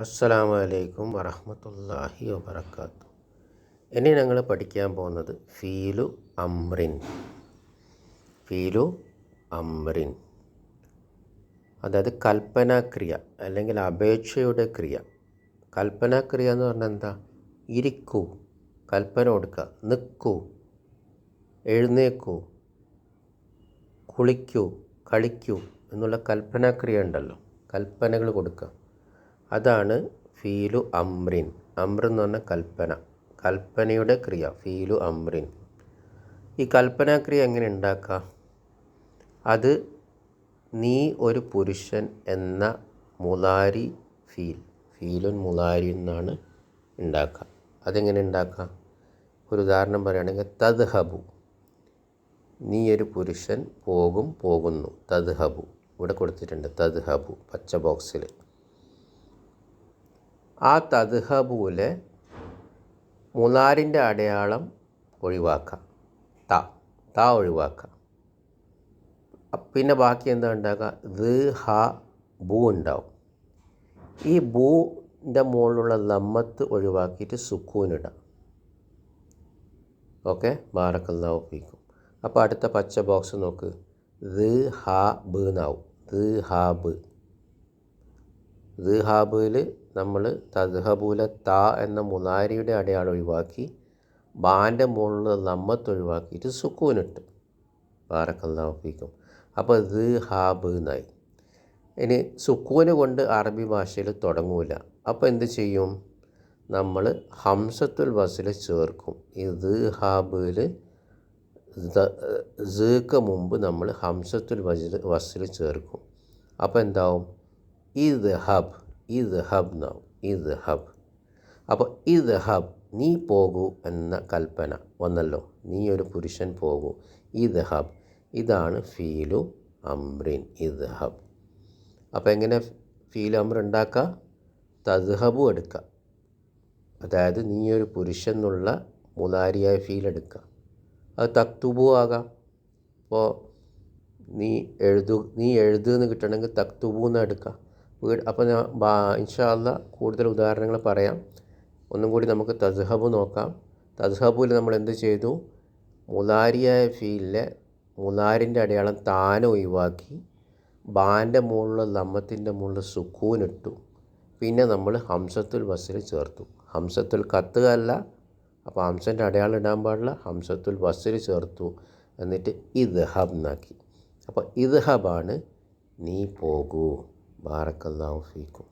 അസ്സലാമു അലൈക്കും വറഹമത്തല്ലാഹി വാത്തു ഇനി ഞങ്ങൾ പഠിക്കാൻ പോകുന്നത് ഫീലു അമ്രിൻ. ഫീലു അമ്രിൻ. അതായത് കൽപ്പനാക്രിയ അല്ലെങ്കിൽ അപേക്ഷയുടെ ക്രിയ. കൽപ്പനാക്രിയ എന്ന് പറഞ്ഞാൽ എന്താ? ഇരിക്കൂ കൽപ്പന കൊടുക്കുക നിൽക്കൂ എഴുന്നേക്കൂ കുളിക്കൂ കളിക്കൂ എന്നുള്ള കൽപ്പനാക്രിയ ഉണ്ടല്ലോ. കൽപ്പനകൾ കൊടുക്കുക. അതാണ് ഫീലു അമ്രിൻ. അമ്ര എന്ന് പറഞ്ഞ കൽപ്പന. കൽപ്പനയുടെ ക്രിയ ഫീലു അമ്രിൻ. ഈ കൽപ്പനാക്രിയ എങ്ങനെ ഉണ്ടാക്കാം അത് നീ ഒരു പുരുഷൻ എന്ന മുലാരി ഫീൽ ഫീലുൻ മുലാരി എന്നാണ് ഉണ്ടാക്കുക. അതെങ്ങനെ ഉണ്ടാക്കാം ഒരു ഉദാഹരണം പറയുകയാണെങ്കിൽ തദ്ഹബു. നീ ഒരു പുരുഷൻ പോകും പോകുന്നു. തദ്ഹബു. ഇവിടെ കൊടുത്തിട്ടുണ്ട് തദ്ഹബു പച്ച ബോക്സിൽ ആ തദ്ഹബൂലെ മൂന്നാറിന്റെ അടയാളം ഒഴിവാക്കാം. ത ത ഒഴിവാക്കാം. പിന്നെ ബാക്കി എന്താ ഉണ്ടാക്കുക? ദ് ഹ ബു ഉണ്ടാവും. ഈ ബൂന്റെ മുകളിലുള്ള ലമ്മത്ത് ഒഴിവാക്കിയിട്ട് സുക്കൂനിടാം ഓക്കെ? ബാറക്കല്ലാവ് ഫീക്കും. അപ്പോൾ അടുത്ത പച്ച ബോക്സ് നോക്ക്. ദ് ഹ ബ് എന്നാവും. ദ് ഹ ബ്. ദ് ഹാബിൽ നമ്മൾ തദ്ഹബൂല ത എന്ന മുനാരിയുടെ അടയാളം ഒഴിവാക്കി ബാന്റെ മുകളിൽ നമ്മത്ത് ഒഴിവാക്കിയിട്ട് സുക്കൂനിട്ട്. ബാറക്കല്ലാഫിക്കും അപ്പോൾ ദ് ഹാബ് എന്നായി. ഇനി സുക്കൂന് കൊണ്ട് അറബി ഭാഷയിൽ തുടങ്ങൂല. അപ്പോൾ എന്ത് ചെയ്യും? നമ്മൾ ഹംസത്തുൽ വസിൽ ചേർക്കും. ഈ ദ് ഹാബിൽ ക്ക് മുമ്പ് നമ്മൾ ഹംസത്തുൽ വസിൽ ചേർക്കും. അപ്പോൾ എന്താവും? ഈ ദ് ഹബ് ഇത് ഹബ് നൗ ഇത് ഹബ്. അപ്പോൾ ഇത് ഹബ് നീ പോകൂ എന്ന കൽപ്പന വന്നല്ലോ. നീ ഒരു പുരുഷൻ പോകൂ. ഇത് ഹബ് ഇതാണ് ഫീലു അമ്രിൻ ഇത് ഹബ്. അപ്പോൾ എങ്ങനെ ഫീൽ അമ്ര ഉണ്ടാക്കുക തദ്ഹബു എടുക്കുക അതായത് നീ ഒരു പുരുഷൻ എന്നുള്ള മൂന്നാരിയായ ഫീൽ എടുക്കുക അത് തക്തുബു ആകാം. അപ്പോൾ നീ എഴുതു നീ എഴുതുന്ന് കിട്ടണമെങ്കിൽ തക്തുബു എന്ന് എടുക്കുക വീട്. അപ്പോൾ ഞാൻ ഇൻഷാല്ല കൂടുതൽ ഉദാഹരണങ്ങൾ പറയാം. ഒന്നും കൂടി നമുക്ക് തസ്ഹബ് നോക്കാം. തസ്ഹബിൽ നമ്മൾ എന്ത് ചെയ്തു? മുലാരിയായ ഫീലിലെ മുലാരിന്റെ അടയാളം താനെ ഒഴിവാക്കി ബാന്റെ മുകളിൽ ലമ്മത്തിന്റെ മുകളിൽ സുക്കൂനിട്ടു. പിന്നെ നമ്മൾ ഹംസത്തുൽ ബസ്സിൽ ചേർത്തു. ഹംസത്തുൽ കത്ത് അപ്പോൾ ഹംസന്റെ അടയാളം ഇടാൻ പാടില്ല ഹംസത്തുൽ ബസ്സിൽ ചേർത്തു എന്നിട്ട് ഇത് ഹബ് എന്നാക്കി അപ്പോൾ ഇത് ഹബാണ് നീ പോകൂ. Barakallahu fikum.